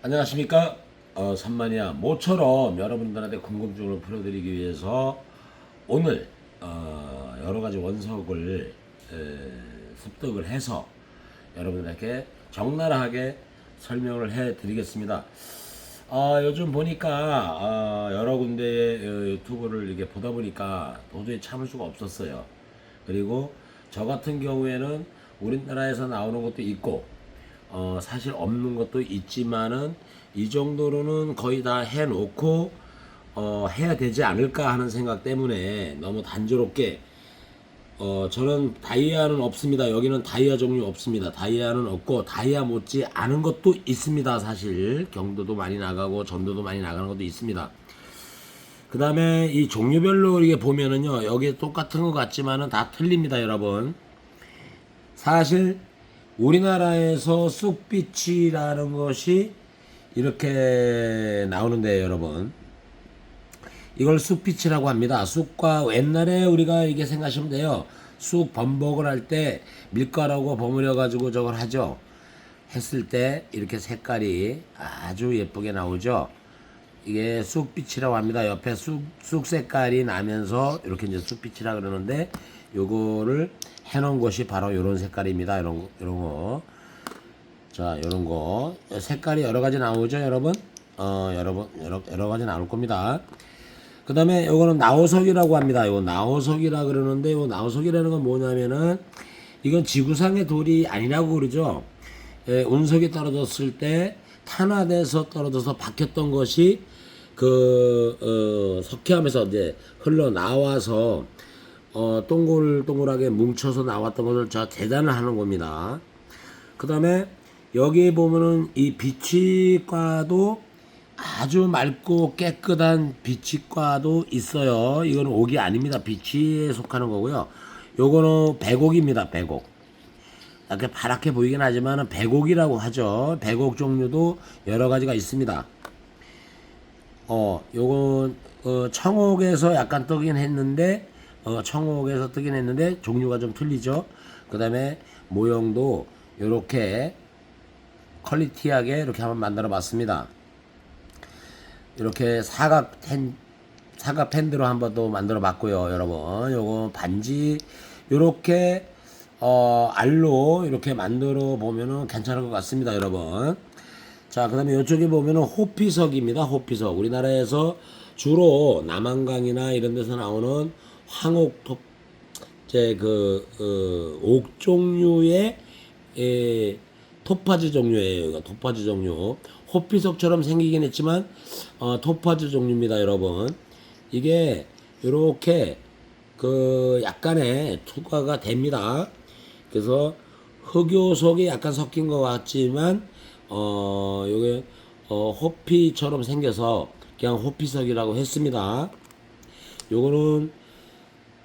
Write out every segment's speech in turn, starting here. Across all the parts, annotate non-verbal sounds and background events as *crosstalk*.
안녕하십니까 어, 산마니아 모처럼 여러분들한테 궁금증을 풀어드리기 위해서 오늘 어, 여러 가지 원석을 에, 습득을 해서 여러분들에게 적나라하게 설명을 해 드리겠습니다. 아, 요즘 보니까 아, 여러 군데의 어, 유튜브를 이렇게 보다 보니까 도저히 참을 수가 없었어요. 그리고 저 같은 경우에는 우리나라에서 나오는 것도 있고 어, 사실 없는 것도 있지만은 이 정도로는 거의 다 해놓고 어, 해야 되지 않을까 하는 생각 때문에 너무 단조롭게 어, 저는 다이아는 없습니다. 여기는 다이아 종류 없습니다. 다이아는 없고 다이아 못지 않은 것도 있습니다. 사실 경도도 많이 나가고 전도도 많이 나가는 것도 있습니다. 그 다음에 이 종류별로 이게 보면은요 여기 똑같은 것 같지만은 다 틀립니다 여러분 사실 우리나라에서 쑥빛이라는 것이 이렇게 나오는데 여러분. 이걸 쑥빛이라고 합니다. 쑥과 옛날에 우리가 이게 생각하시면 돼요. 쑥 범벅을 할 때 밀가루하고 버무려 가지고 저걸 하죠. 했을 때 이렇게 색깔이 아주 예쁘게 나오죠 이게 쑥빛이라고 합니다. 옆에 쑥, 쑥 색깔이 나면서 이렇게 이제 쑥빛이라 그러는데 요거를 해놓은 것이 바로 요런 색깔입니다. 거- 요런 거. 자, 요런 거. 색깔이 여러 가지 나오죠, 여러분? 어, 여러분, 여러, 여러 가지 나올 겁니다. 그 다음에 요거는 나호석이라고 합니다. 요거 나호석이라 그러는데 요 나호석이라는 건 뭐냐면은 이건 지구상의 돌이 아니라고 그러죠. 예, 운석이 떨어졌을 때 탄화돼서 떨어져서 박혔던 것이 그 어, 석회암에서 이제 흘러 나와서 어, 동글동글하게 뭉쳐서 나왔던 것을 저 재단을 하는 겁니다. 그 다음에 여기 보면은 이 비치과도 아주 맑고 깨끗한 비치과도 있어요. 이거는 옥이 아닙니다. 비치에 속하는 거고요. 요거는 백옥입니다. 백옥. 이렇게 파랗게 보이긴 하지만 백옥이라고 하죠. 백옥 종류도 여러 가지가 있습니다. 어, 요건 어, 청옥에서 약간 뜨긴 했는데 어, 청옥에서 뜨긴 했는데 종류가 좀 틀리죠. 그다음에 모형도 요렇게 퀄리티하게 이렇게 한번 만들어 봤습니다. 이렇게 사각 펜 사각 펜드로 한번 또 만들어 봤고요, 여러분. 요거 반지 요렇게 어 알로 이렇게 만들어 보면은 괜찮을 것 같습니다, 여러분. 자, 그 다음에 이쪽에 보면은 호피석입니다. 호피석. 우리나라에서 주로 남한강이나 이런 데서 나오는 황옥톱 제그 어, 옥 종류의 에, 토파즈 종류예요. 이거 토파즈 종류. 호피석처럼 생기긴 했지만 어, 토파즈 종류입니다, 여러분. 이게 이렇게 그 약간의 투과가 됩니다. 그래서 흑요석이 약간 섞인 것 같지만 어 요게 어 호피처럼 생겨서 그냥 호피석이라고 했습니다. 요거는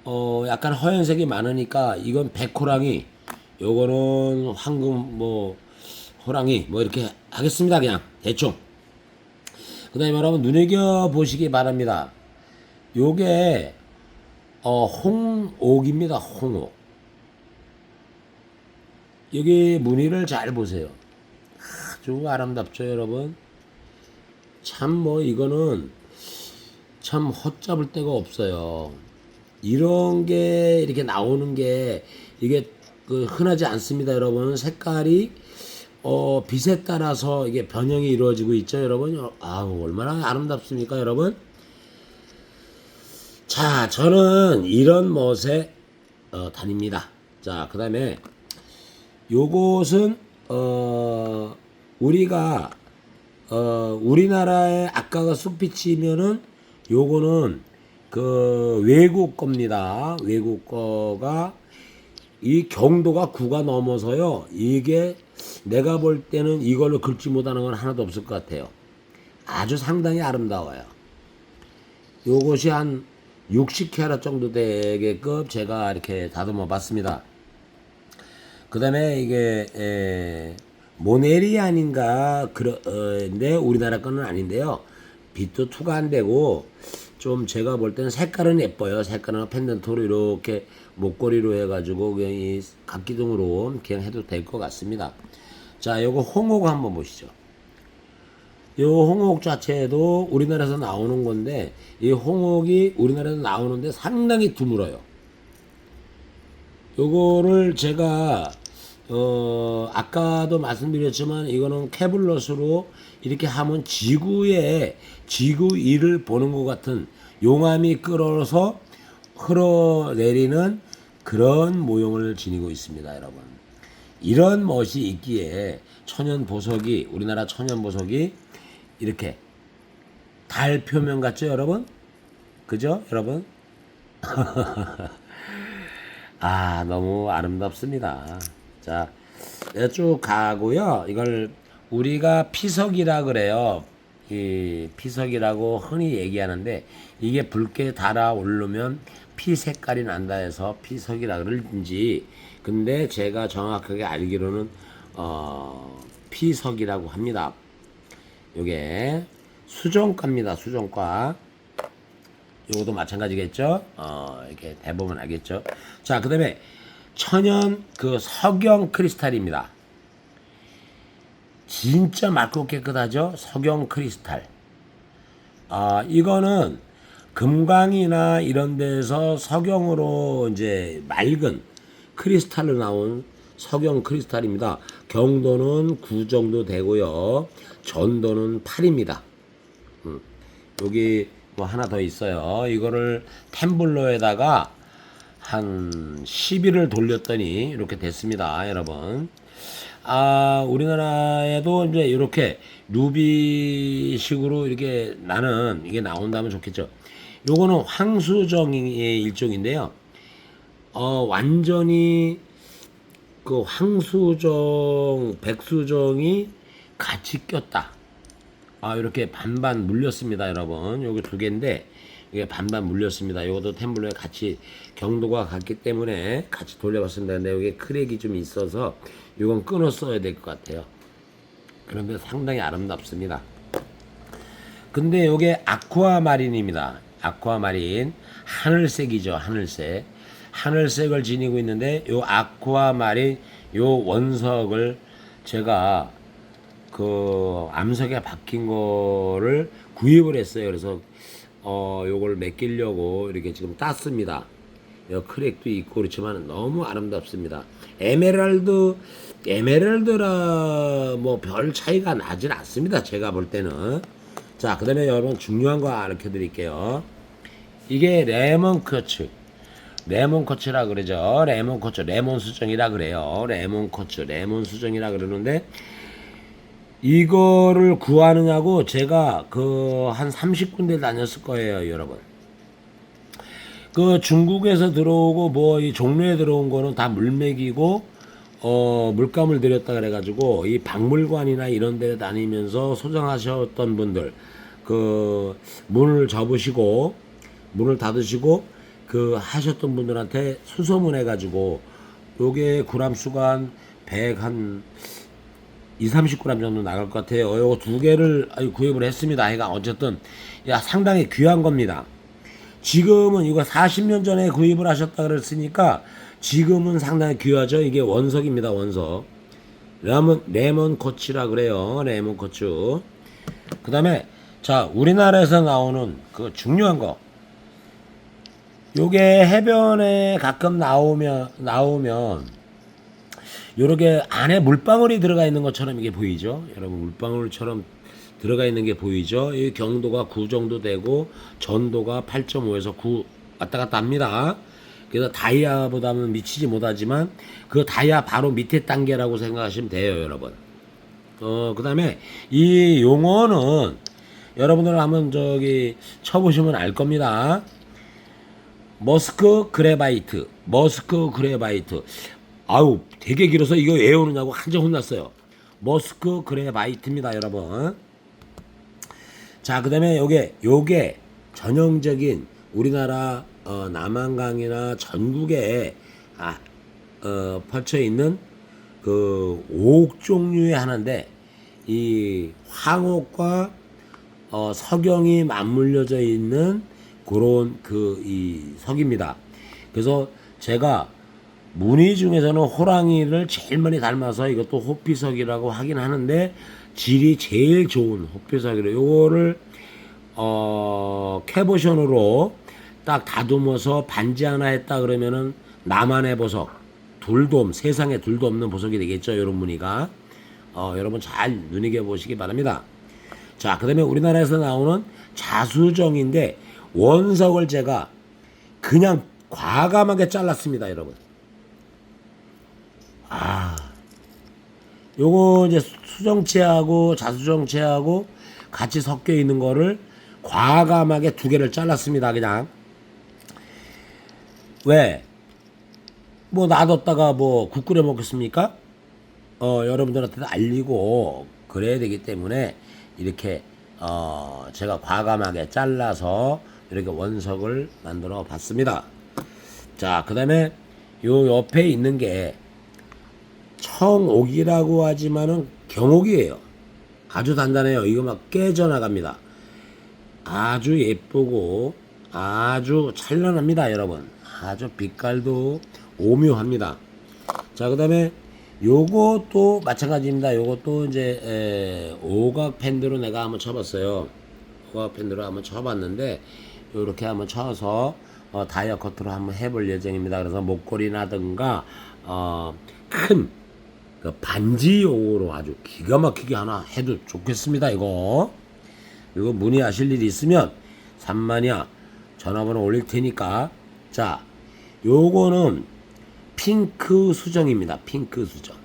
어 약간 허연색이 많으니까 이건 백호랑이 요거는 황금 뭐 호랑이 뭐 이렇게 하겠습니다 그냥. 대충. 그 다음에 여러분 눈여겨 보시기 바랍니다. 요게 어 홍옥입니다 홍옥. 여기 무늬를 잘 보세요 아주 아름답죠 여러분. 참 뭐 이거는 참 헛잡을 데가 없어요. 이런 게 이렇게 나오는 게 이게 그 흔하지 않습니다 여러분. 색깔이 어 빛에 따라서 이게 변형이 이루어지고 있죠 여러분. 아우 얼마나 아름답습니까 여러분? 자 저는 이런 멋에 어, 다닙니다. 자 그 다음에 요것은 어 우리가 어 우리나라의 아까가 쑥빛이면은 요거는 그 외국 겁니다. 외국 거가 이 경도가 9가 넘어서요. 이게 내가 볼 때는 이걸로 긁지 못하는 건 하나도 없을 것 같아요. 아주 상당히 아름다워요. 요것이 한 60캐럿 정도 되게끔 제가 이렇게 다듬어 봤습니다. 그 다음에 이게 에, 모네리 아닌가 그런데 우리나라 거는 아닌데요. 빛도 투가 안 되고 좀 제가 볼 때는 색깔은 예뻐요. 색깔은 펜던트로 이렇게 목걸이로 해가지고 그냥 이 각기둥으로 그냥 해도 될 것 같습니다. 자, 요거 홍옥 한번 보시죠. 이 홍옥 자체도 우리나라에서 나오는 건데 이 홍옥이 우리나라에서 나오는데 상당히 드물어요. 요거를 제가 어 아까도 말씀드렸지만 이거는 캐블럿으로 이렇게 하면 지구의 지구 위를 보는 것 같은 용암이 끌어서 흘러내리는 그런 모형을 지니고 있습니다, 여러분. 이런 멋이 있기에 천연 보석이 우리나라 천연 보석이 이렇게 달 표면 같죠, 여러분? 그죠, 여러분? *laughs* 아, 너무 아름답습니다. 자, 쭉 가고요. 이걸 우리가 피석이라 그래요. 이 피석이라고 흔히 얘기하는데 이게 붉게 달아오르면 피 색깔이 난다 해서 피석이라 그러는지 근데 제가 정확하게 알기로는 어 피석이라고 합니다. 요게 수정과입니다. 수정과. 요것도 마찬가지겠죠? 어, 이렇게 대보면 알겠죠? 자, 그 다음에 천연 그 석영 크리스탈입니다. 진짜 맑고 깨끗하죠? 석영 크리스탈. 아, 이거는 금강이나 이런 데서 석영으로 이제 맑은 크리스탈로 나온 석영 크리스탈입니다. 경도는 9 정도 되고요. 전도는 8입니다. 여기 뭐 하나 더 있어요. 이거를 템블러에다가 한 10일을 돌렸더니 이렇게 됐습니다, 여러분. 아, 우리나라에도 이제 이렇게 루비식으로 이렇게 나는 이게 나온다면 좋겠죠. 요거는 황수정의 일종인데요. 어, 완전히 그 황수정, 백수정이 같이 꼈다. 아, 이렇게 반반 물렸습니다, 여러분. 요게 두 개인데, 이게 반반 물렸습니다. 이것도 템블러에 같이 경도가 같기 때문에 같이 돌려봤습니다. 근데 여기 크랙이 좀 있어서 이건 끊어 써야 될 것 같아요. 그런데 상당히 아름답습니다. 근데 요게 아쿠아마린입니다. 아쿠아마린. 하늘색이죠, 하늘색. 하늘색을 지니고 있는데 요 아쿠아마린 요 원석을 제가 그 암석에 박힌 거를 구입을 했어요. 그래서 어 요걸 맡기려고 이렇게 지금 땄습니다. 요 크랙도 있고 그렇지만 너무 아름답습니다. 에메랄드 에메랄드라 뭐 별 차이가 나질 않습니다. 제가 볼 때는 자 그 다음에 여러분 중요한 거 알려 드릴게요. 이게 레몬 커츠 레몬 커츠라 그러죠. 레몬 커츠 레몬 수정이라 그래요. 레몬 커츠 레몬 수정이라 그러는데 이거를 구하느냐고 제가 그 한 30군데 다녔을 거예요, 여러분. 그 중국에서 들어오고 뭐 이 종로에 들어온 거는 다 물맥이고 어 물감을 들였다 그래 가지고 이 박물관이나 이런 데 다니면서 소장하셨던 분들 그 문을 접으시고 문을 닫으시고 그 하셨던 분들한테 수소문 해 가지고 요게 구람 수가 한100한 2, 30g 정도 나갈 것 같아요. 요거 두 개를 구입을 했습니다. 아이가 어쨌든 야 상당히 귀한 겁니다. 지금은 이거 40년 전에 구입을 하셨다 그랬으니까 지금은 상당히 귀하죠. 이게 원석입니다. 원석. 레몬 레몬 코치라 그래요. 레몬 코츠. 그다음에 자 우리나라에서 나오는 그 중요한 거. 요게 해변에 가끔 나오면 나오면 요렇게 안에 물방울이 들어가 있는 것처럼 이게 보이죠? 여러분 물방울처럼 들어가 있는 게 보이죠? 이 경도가 9 정도 되고 전도가 8.5에서 9 왔다 갔다 합니다. 그래서 다이아보다는 미치지 못하지만 그 다이아 바로 밑에 단계라고 생각하시면 돼요, 여러분. 어, 그 다음에 이 용어는 여러분들 한번 저기 쳐보시면 알 겁니다. 머스크 그레바이트, 머스크 그레바이트. 아우 되게 길어서 이거 왜 오느냐고 한참 혼났어요. 머스크 그레바이트입니다, 여러분. 자, 그 다음에 요게 요게 전형적인 우리나라 어, 남한강이나 전국에 아, 어, 펼쳐 있는 그옥 종류의 하나인데 이 황옥과 어, 석영이 맞물려져 있는 그런 그 이 석입니다. 그래서 제가 무늬 중에서는 호랑이를 제일 많이 닮아서 이것도 호피석이라고 하긴 하는데 질이 제일 좋은 호표사기로 요거를 어 캐보션으로 딱 다듬어서 반지 하나 했다 그러면은 나만의 보석 둘도 없 세상에 둘도 없는 보석이 되겠죠 이런 무늬가. 어 여러분 잘 눈여겨 보시기 바랍니다. 자 그 다음에 우리나라에서 나오는 자수정인데 원석을 제가 그냥 과감하게 잘랐습니다 여러분 아 요거 이제 수정체하고 자수정체하고 같이 섞여 있는 거를 과감하게 두 개를 잘랐습니다. 그냥 왜? 뭐 놔뒀다가 뭐 국 끓여 먹겠습니까? 어 여러분들한테도 알리고 그래야 되기 때문에 이렇게 어 제가 과감하게 잘라서 이렇게 원석을 만들어 봤습니다. 자, 그 다음에 요 옆에 있는 게 청옥이라고 하지만은 경옥이에요. 아주 단단해요. 이거 막 깨져나갑니다. 아주 예쁘고 아주 찬란합니다, 여러분. 아주 빛깔도 오묘합니다. 자, 그 다음에 요것도 마찬가지입니다. 요것도 이제 에, 오각 펜으로 내가 한번 쳐봤어요. 오각 펜으로 한번 쳐봤는데 요렇게 한번 쳐서 어, 다이어 커트로 한번 해볼 예정입니다. 그래서 목걸이라든가 어, 큰그 반지용으로 아주 기가 막히게 하나 해도 좋겠습니다. 이거 이거 문의하실 일이 있으면 산마니아 전화번호 올릴 테니까 자 요거는 핑크 수정입니다. 핑크 수정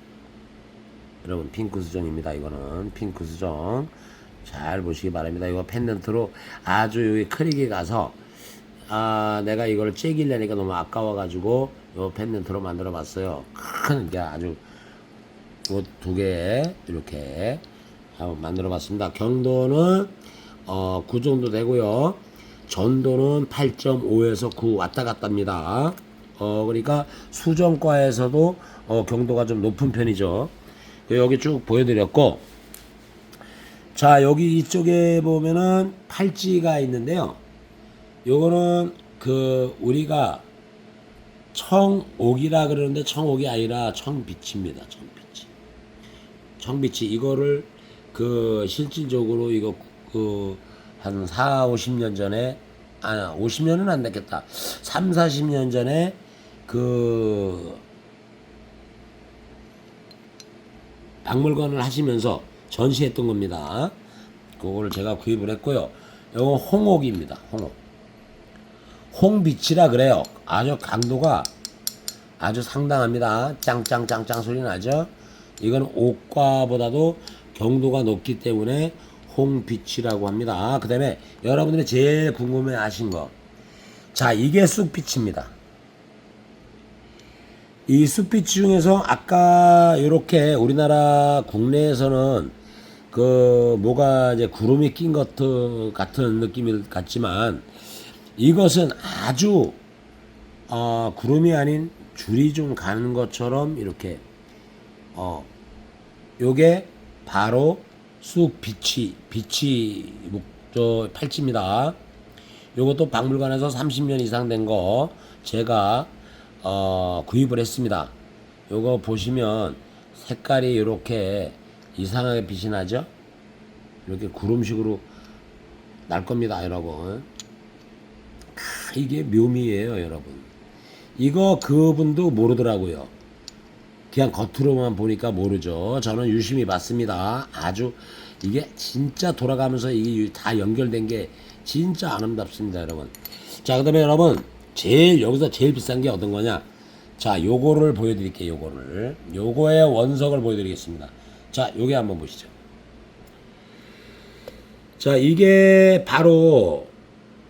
여러분 핑크 수정입니다. 이거는 핑크 수정 잘 보시기 바랍니다. 이거 펜던트로 아주 여기 크리게 가서 아 내가 이걸 째기려니까 너무 아까워가지고 요 펜던트로 만들어 봤어요. 큰 게 아주 두 개 이렇게 한번 만들어 봤습니다. 경도는 어, 9 정도 되고요. 전도는 8.5에서 9 왔다 갔답니다. 어, 그러니까 수정과에서도 어, 경도가 좀 높은 편이죠. 여기 쭉 보여드렸고, 자, 여기 이쪽에 보면은 팔찌가 있는데요. 요거는 그 우리가 청옥이라 그러는데 청옥이 아니라 청빛입니다. 청빛. 청빛이 이거를 그 실질적으로 이거 그한 4, 50년 전에 아 50년은 안 됐겠다. 3, 40년 전에 그 박물관을 하시면서 전시했던 겁니다. 그거를 제가 구입을 했고요. 이거 홍옥입니다. 홍옥. 홍빛이라 그래요. 아주 강도가 아주 상당합니다. 짱짱짱짱 소리 나죠? 이건 옥과보다도 경도가 높기 때문에 홍빛이라고 합니다. 그 다음에 여러분들이 제일 궁금해 하신 거. 자, 이게 쑥빛입니다. 이 쑥빛 중에서 아까 이렇게 우리나라 국내에서는 그 뭐가 이제 구름이 낀 것 같은 느낌이 같지만 이것은 아주 어, 구름이 아닌 줄이 좀 가는 것처럼 이렇게 어 요게 바로 쑥 비치 비치 목저 팔찌입니다. 요것도 박물관에서 30년 이상 된 거 제가 어 구입을 했습니다. 요거 보시면 색깔이 이렇게 이상하게 빛이 나죠? 이렇게 구름식으로 날 겁니다, 여러분. 아, 이게 묘미예요, 여러분. 이거 그분도 모르더라고요. 그냥 겉으로만 보니까 모르죠. 저는 유심히 봤습니다. 아주 이게 진짜 돌아가면서 이게 다 연결된 게 진짜 아름답습니다, 여러분. 자, 그다음에 여러분 제일 여기서 제일 비싼 게 어떤 거냐? 자, 요거를 보여드릴게요. 요거를 요거의 원석을 보여드리겠습니다. 자, 요게 한번 보시죠. 자, 이게 바로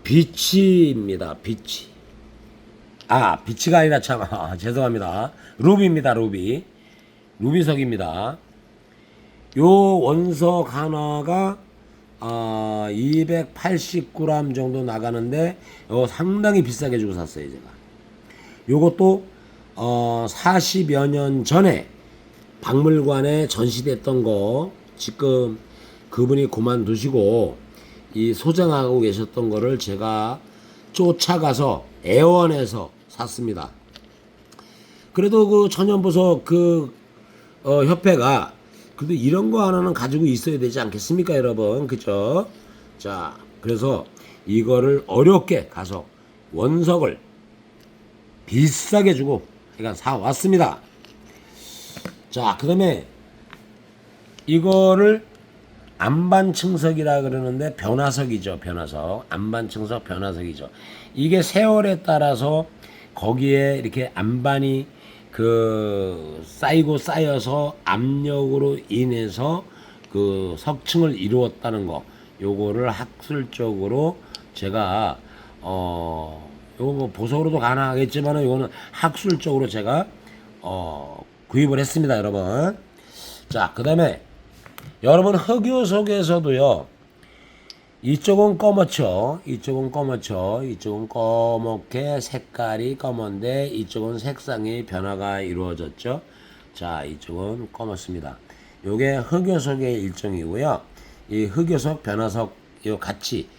비치입니다. 비치. 아, 비치가 아니라 참, 아, 죄송합니다. 루비입니다, 루비. 루비석입니다. 요 원석 하나가, 아, 280g 정도 나가는데, 요 상당히 비싸게 주고 샀어요, 제가. 요것도, 어, 40여 년 전에 박물관에 전시됐던 거, 지금 그분이 그만두시고, 이 소장하고 계셨던 거를 제가 쫓아가서 애원해서 샀습니다. 그래도 그 천연보석 그 어, 협회가 근데 이런 거 하나는 가지고 있어야 되지 않겠습니까, 여러분? 그죠? 자, 그래서 이거를 어렵게 가서 원석을 비싸게 주고 그러니까 사 왔습니다. 자, 그다음에 이거를 안반층석이라 그러는데 변화석이죠, 변화석. 안반층석 변화석이죠. 이게 세월에 따라서 거기에 이렇게 안반이 그 쌓이고 쌓여서 압력으로 인해서 그 석층을 이루었다는 거. 요거를 학술적으로 제가 어 요거 뭐 보석으로도 가능하겠지만은 요거는 학술적으로 제가 어 구입을 했습니다, 여러분. 자, 그 다음에 여러분 흑요 속에서도요. 이쪽은 검었죠. 이쪽은 검었죠. 이쪽은 검게 색깔이 검은데 이쪽은 색상의 변화가 이루어졌죠. 자, 이쪽은 검었습니다. 요게 흑요석의 일종이고요. 이 흑요석, 변화석 요 같이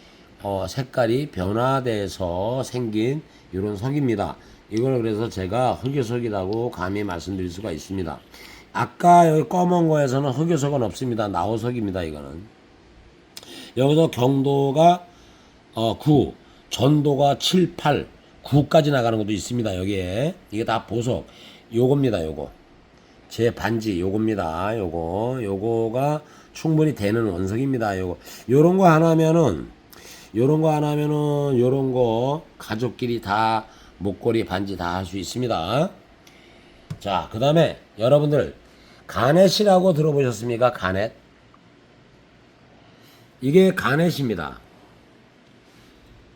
어, 색깔이 변화돼서 생긴 이런 석입니다. 이걸 그래서 제가 흑요석이라고 감히 말씀드릴 수가 있습니다. 아까 여기 검은 거에서는 흑요석은 없습니다. 나호석입니다. 이거는. 여기서 경도가 어, 9, 전도가 7, 8, 9까지 나가는 것도 있습니다. 여기에. 이게 다 보석. 요겁니다. 요거. 제 반지 요겁니다. 요거. 요거가 충분히 되는 원석입니다. 요거. 요런 거 하나면은 요런 거 하나면은 요런 거 가족끼리 다 목걸이 반지 다 할 수 있습니다. 자, 그 다음에 여러분들 가넷이라고 들어보셨습니까? 가넷. 이게 가넷입니다.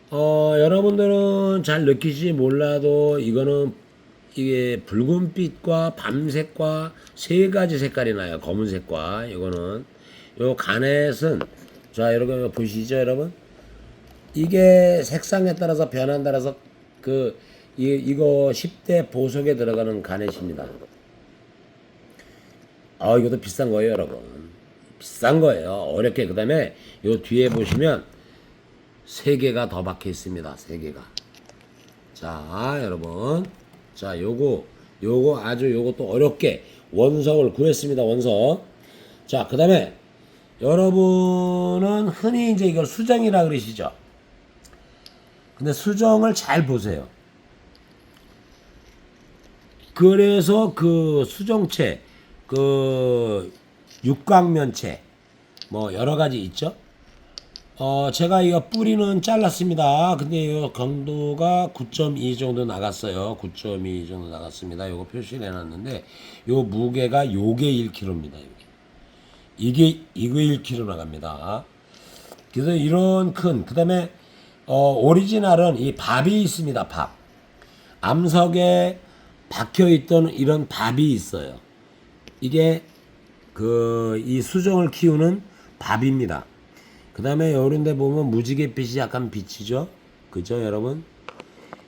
어, 여러분들은 잘 느끼지 몰라도 이거는 이게 붉은빛과 밤색과 세 가지 색깔이 나요. 검은색과 이거는 요 가넷은 자 여러분 보시죠 여러분 이게 색상에 따라서 변한 따라서 그 이, 이거 10대 보석에 들어가는 가넷입니다. 아 이것도 비싼 거예요 여러분 비싼 거예요. 어렵게. 그 다음에 요 뒤에 보시면 세 개가 더 박혀 있습니다. 세 개가. 자 여러분. 자 요거 요거 아주 요것도 어렵게 원석을 구했습니다. 원석. 자 그 다음에 여러분은 흔히 이제 이걸 수정이라 그러시죠? 근데 수정을 잘 보세요. 그래서 그 수정체 그 육각면체 뭐 여러 가지 있죠. 어 제가 이거 뿌리는 잘랐습니다. 근데 이 강도가 9.2 정도 나갔어요. 9.2 정도 나갔습니다. 요거 표시를 해놨는데 요 무게가 요게 1kg입니다. 요게. 이게 이거 1kg 나갑니다. 그래서 이런 큰 그 다음에 어 오리지널은 이 밥이 있습니다. 밥. 암석에 박혀 있던 이런 밥이 있어요. 이게 그 이 수정을 키우는 밥입니다. 그 다음에 요런데 보면 무지개빛이 약간 비치죠? 그죠, 여러분?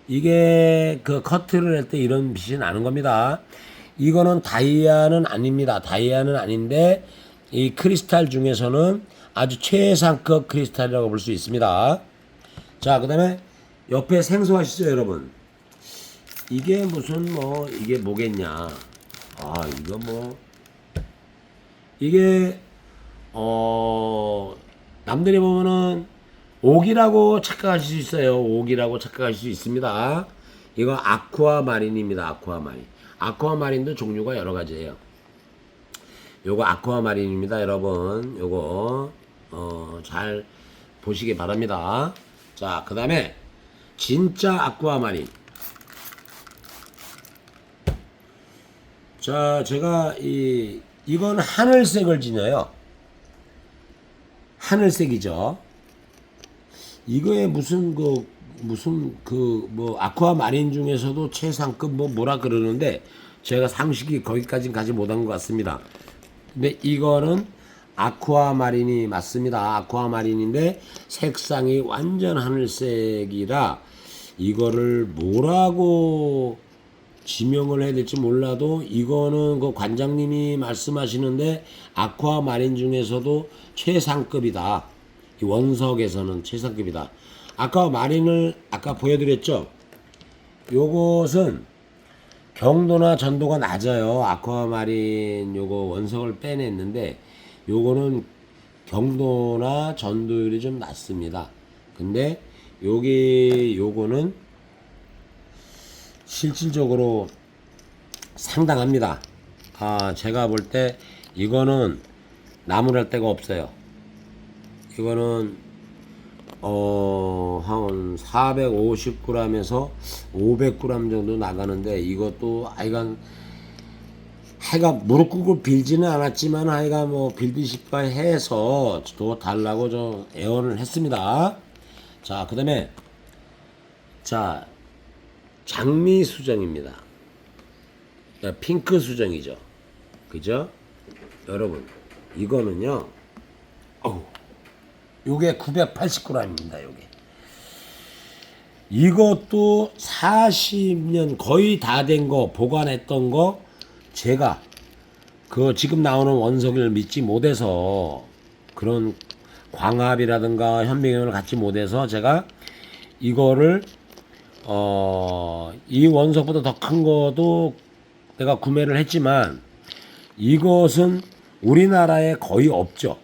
이게 그 커트를 할 때 이런 빛이 나는 겁니다. 이거는 다이아는 아닙니다. 다이아는 아닌데 이 크리스탈 중에서는 아주 최상급 크리스탈이라고 볼 수 있습니다. 자, 그 다음에 옆에 생소하시죠, 여러분? 이게 무슨 뭐 이게 뭐겠냐? 아, 이거 뭐 이게 어 남들이 보면은 옥이라고 착각하실 수 있어요. 옥이라고 착각하실 수 있습니다. 이거 아쿠아 마린입니다. 아쿠아 마린. 아쿠아 마린도 종류가 여러 가지예요. 요거 아쿠아 마린입니다, 여러분. 요거 어, 잘 보시기 바랍니다. 자, 그 다음에 진짜 아쿠아 마린. 자, 제가 이 이건 하늘색을 지녀요. 하늘색이죠. 이거에 무슨 그 무슨 그 뭐 아쿠아 마린 중에서도 최상급 뭐 뭐라 그러는데 제가 상식이 거기까지 가지 못한 것 같습니다. 근데 이거는 아쿠아 마린이 맞습니다. 아쿠아 마린인데 색상이 완전 하늘색이라 이거를 뭐라고 지명을 해야 될지 몰라도 이거는 그 관장님이 말씀하시는데 아쿠아 마린 중에서도 최상급이다. 이 원석에서는 최상급이다. 아까 마린을 아까 보여드렸죠. 요것은 경도나 전도가 낮아요. 아쿠아 마린 요거 원석을 빼냈는데 요거는 경도나 전도율이 좀 낮습니다. 근데 여기 요거는 실질적으로 상당합니다. 아, 제가 볼 때 이거는 나무랄 데가 없어요. 이거는 어, 한 450g에서 500g 정도 나가는데 이것도 하여간 해가 무릎 꿇고 빌지는 않았지만 하여간 뭐 빌드십과 해서 또 달라고 저 애원을 했습니다. 자, 그 다음에 자, 장미 수정입니다. 핑크 수정이죠. 그죠? 여러분, 이거는요, 어우, 요게 980g입니다, 요게. 이것도 40년 거의 다 된 거, 보관했던 거, 제가 그 지금 나오는 원석을 믿지 못해서 그런 광합이라든가 현미경을 갖지 못해서 제가 이거를 어, 이 원석보다 더 큰 거도 내가 구매를 했지만 이것은 우리나라에 거의 없죠.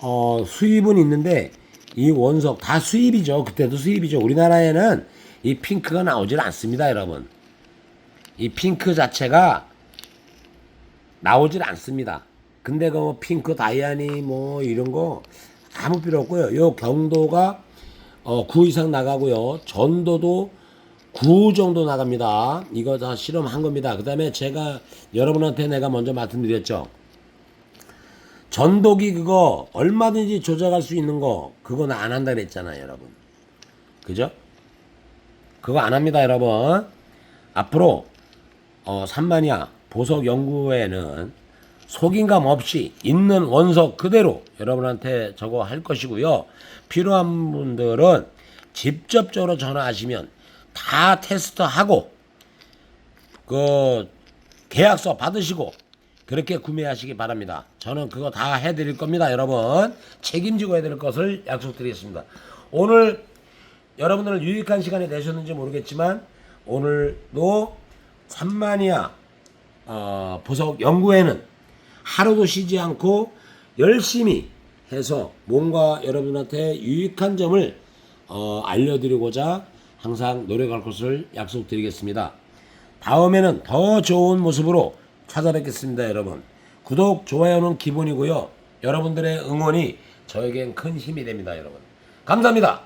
어, 수입은 있는데 이 원석 다 수입이죠. 그때도 수입이죠. 우리나라에는 이 핑크가 나오질 않습니다, 여러분. 이 핑크 자체가 나오질 않습니다. 근데 그 뭐 핑크 다이아니 뭐 이런 거 아무 필요 없고요. 요 경도가 어, 9 이상 나가고요. 전도도 9 정도 나갑니다. 이거 다 실험한 겁니다. 그 다음에 제가 여러분한테 내가 먼저 말씀드렸죠. 전도기 그거 얼마든지 조작할 수 있는 거 그건 안 한다 그랬잖아요, 여러분. 그죠? 그거 안 합니다, 여러분. 앞으로 어, 산마니아 보석 연구회는 속임감 없이 있는 원석 그대로 여러분한테 저거 할 것이고요. 필요한 분들은 직접적으로 전화하시면 다 테스트하고 그 계약서 받으시고 그렇게 구매하시기 바랍니다. 저는 그거 다 해드릴 겁니다, 여러분. 책임지고 해드릴 것을 약속드리겠습니다. 오늘 여러분들 유익한 시간이 되셨는지 모르겠지만 오늘도 산마니아 어, 보석 연구회는 하루도 쉬지 않고 열심히 해서 뭔가 여러분한테 유익한 점을 어, 알려드리고자 항상 노력할 것을 약속드리겠습니다. 다음에는 더 좋은 모습으로 찾아뵙겠습니다, 여러분. 구독, 좋아요는 기본이고요. 여러분들의 응원이 저에겐 큰 힘이 됩니다, 여러분. 감사합니다.